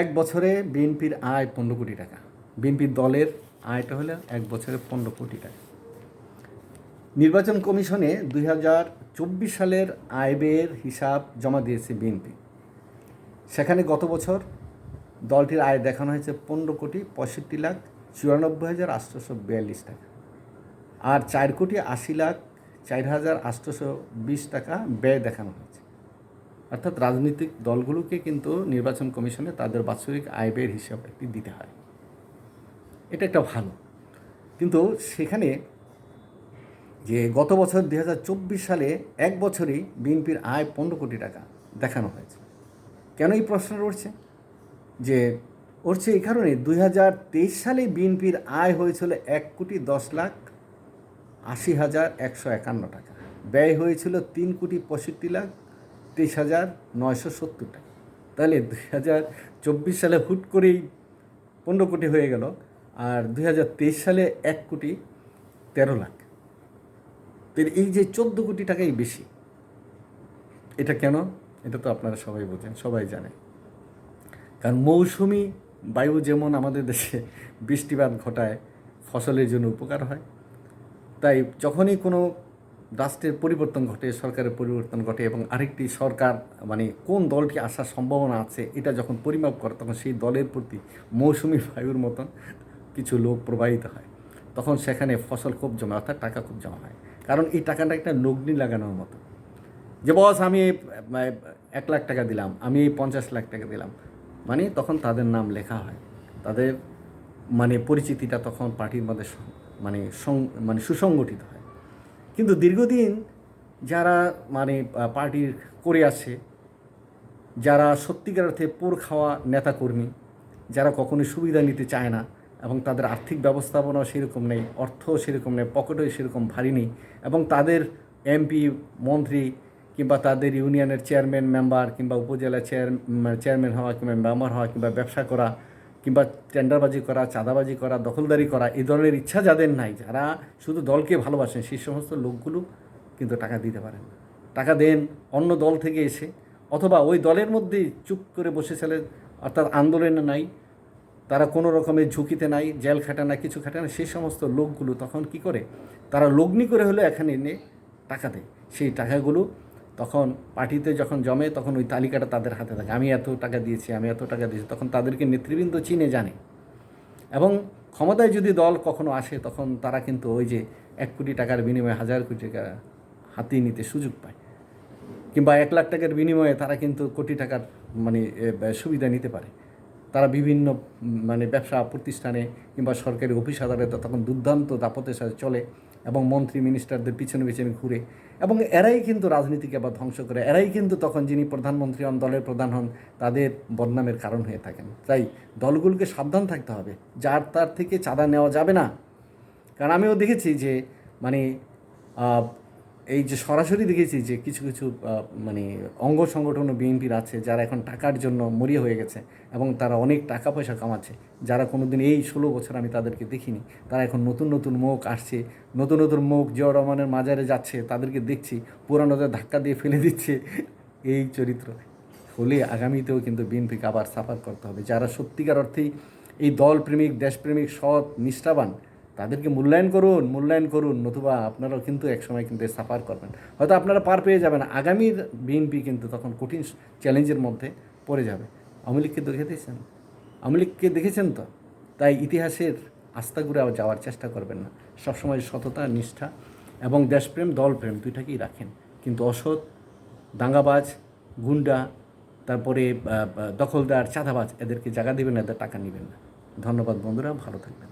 এক বছরে বিএনপির আয় পনেরো কোটি টাকা। বিএনপির দলের আয়টা হলো এক বছরে পনেরো কোটি টাকা। নির্বাচন কমিশনে দুই হাজার চব্বিশ সালের হিসাব জমা দিয়েছে বিএনপি। সেখানে গত বছর দলটির আয় দেখানো হয়েছে পনেরো কোটি পঁয়ষট্টি লাখ চুরানব্বই হাজার আটশোশো বিয়াল্লিশ টাকা। আর চার কোটি আশি লাখ চার হাজার আটশোশো বিশ টাকা ব্যয় দেখানো হয়েছে। অর্থাৎ রাজনৈতিক দলগুলোকে কিন্তু নির্বাচন কমিশনে তাদের বাৎসরিক আয় ব্যয়ের হিসাব একটি দিতে হয়। এটা একটা ভালো। কিন্তু সেখানে যে গত বছর দু হাজার চব্বিশ সালে এক বছরই বিএনপির আয় পনেরো কোটি টাকা দেখানো হয়েছে। কেন এই প্রশ্ন উঠছে? যে উঠছে এই কারণে দুই সালে বিএনপির আয় হয়েছিল এক কোটি দশ লাখ আশি হাজার একশো একান্ন টাকা। ব্যয় হয়েছিল তিন কোটি পঁয়ষট্টি লাখ তেইশ হাজার নয়শো সত্তর টাকা তাহলে দুই হাজার চব্বিশ সালে হুট করেই পনেরো কোটি হয়ে গেল আর দুই হাজার তেইশ সালে এক কোটি তেরো লাখ। এই যে চোদ্দ কোটি টাকাই বেশি, এটা কেন? এটা তো আপনারা সবাই বোঝেন, সবাই জানে। কারণ মৌসুমি বায়ু যেমন আমাদের দেশে বৃষ্টিপাত ঘটায়, ফসলের জন্য উপকার হয়। তাই যখনই কোনো রাষ্ট্রের পরিবর্তন ঘটে সরকারের পরিবর্তন ঘটে এবং আরেকটি সরকার মানে কোন দলটি আসার সম্ভাবনা আছে এটা যখন পরিমাপ করে তখন সেই দলের প্রতি মৌসুমি বায়ুর মতন কিছু লোক প্রবাহিত হয়। তখন সেখানে ফসল খুব জমা অর্থাৎ টাকা খুব জমা হয়। কারণ এই টাকাটা একটা লগ্নি লাগানোর মতো। যে বস আমি এই, এক লাখ টাকা দিলাম আমি এই পঞ্চাশ লাখ টাকা দিলাম। মানে তখন তাদের নাম লেখা হয়। তাদের মানে পরিচিতিটা তখন পার্টির মধ্যে মানে মানে সুসংগঠিত হয়। কিন্তু দীর্ঘদিন যারা মানে পার্টির করে আছে, যারা সত্যিকার অর্থে পোর খাওয়া নেতাকর্মী, যারা কখনোই সুবিধা নিতে চায় না এবং তাদের আর্থিক ব্যবস্থাপনাও সেরকম নেই অর্থ সেরকম নেই, পকেটও সেরকম ভারী নেই এবং তাদের এমপি মন্ত্রী কিংবা তাদের ইউনিয়নের চেয়ারম্যান মেম্বার কিংবা উপজেলা চেয়ার চেয়ারম্যান হওয়া কিংবা মেম্বার হওয়া কিংবা ব্যবসা করা কিংবা টেন্ডারবাজি করা, চাঁদাবাজি করা, দখলদারি করা, এই ধরনের ইচ্ছা যাদের নাই, যারা শুধু দলকে ভালোবাসেন, সেই সমস্ত লোকগুলো কিন্তু টাকা দিতে পারেন টাকা দেন অন্য দল থেকে এসে, অথবা ওই দলের মধ্যেই চুপ করে বসেছিলেন অর্থাৎ আন্দোলনে নাই, তারা কোনো রকমের ঝুঁকিতে নাই, জেল খাটে না কিছু খাটে না সেই সমস্ত লোকগুলো তখন কি করে? তারা লগ্নি করে হলেও এখানে এনে টাকা দেয়। সেই টাকাগুলো তখন পার্টিতে যখন জমে, তখন ওই তালিকাটা তাদের হাতে থাকে। আমি এত টাকা দিয়েছি, আমি এত টাকা দিয়েছি। তখন তাদেরকে নেতৃবৃন্দ চিনে, জানে। এবং ক্ষমতায় যদি দল কখনো আসে, তখন তারা কিন্তু ওই যে এক কোটি টাকার বিনিময়ে, হাজার কোটি টাকা হাতিয়ে নিতে সুযোগ পায়। কিংবা এক লাখ টাকার বিনিময়ে তারা কিন্তু কোটি টাকার মানে সুবিধা নিতে পারে। তারা বিভিন্ন মানে ব্যবসা প্রতিষ্ঠানে কিংবা সরকারি অফিস আদালতে তখন দুর্দান্ত দাপতের সাথে চলে এবং মন্ত্রী মিনিস্টারদের পিছনে পিছনে ঘুরে। এবং এরাই কিন্তু রাজনীতিকে আবার ধ্বংস করে। এরাই কিন্তু তখন যিনি প্রধানমন্ত্রী হন, দলের প্রধান হন, তাদের বদনামের কারণ হয়ে থাকেন। তাই দলগুলোকে সাবধান থাকতে হবে। যার তার থেকে চাঁদা নেওয়া যাবে না। কারণ আমিও দেখেছি যে মানে এই যে সরাসরি দেখেছি যে কিছু কিছু মানে অঙ্গ সংগঠন বিএনপির আছে যারা এখন টাকার জন্য মরিয়া হয়ে গেছে এবং তারা অনেক টাকা পয়সা কামাচ্ছে। যারা কোনোদিন এই ষোলো বছর আমি তাদেরকে দেখিনি। তারা এখন নতুন নতুন মুখ আসছে, নতুন নতুন মুখ জিয়া রহমানের মাজারে যাচ্ছে, তাদেরকে দেখছি পুরানোদের ধাক্কা দিয়ে ফেলে দিচ্ছে। এই চরিত্র। হলে আগামীতেও কিন্তু বিএনপিকে আবার সাফার করতে হবে। যারা সত্যিকার অর্থেই এই দলপ্রেমিক, দেশপ্রেমিক, সৎ, নিষ্ঠাবান তাদেরকে মূল্যায়ন করুন মূল্যায়ন করুন, নতুবা আপনারাও কিন্তু একসময় কিন্তু সাফার করবেন। হয়তো আপনারা পার পেয়ে যাবেন আগামীর বিএনপি কিন্তু তখন কঠিন চ্যালেঞ্জের মধ্যে পড়ে যাবে। আওয়ামী লীগকে দেখে দিয়েছেন আওয়ামী লীগকে দেখেছেন তো? তাই ইতিহাসের আস্তাগুড়ে আবার যাওয়ার চেষ্টা করবেন না। সবসময় সততা, নিষ্ঠা এবং দেশপ্রেম, দলপ্রেম দুইটাকেই রাখেন। কিন্তু অসৎ, দাঙ্গাবাজ, গুন্ডা, তারপরে দখলদার, চাঁদাবাজ এদেরকে জায়গা দেবেন এদের টাকা নেবেন না। ধন্যবাদ বন্ধুরা, ভালো থাকবেন।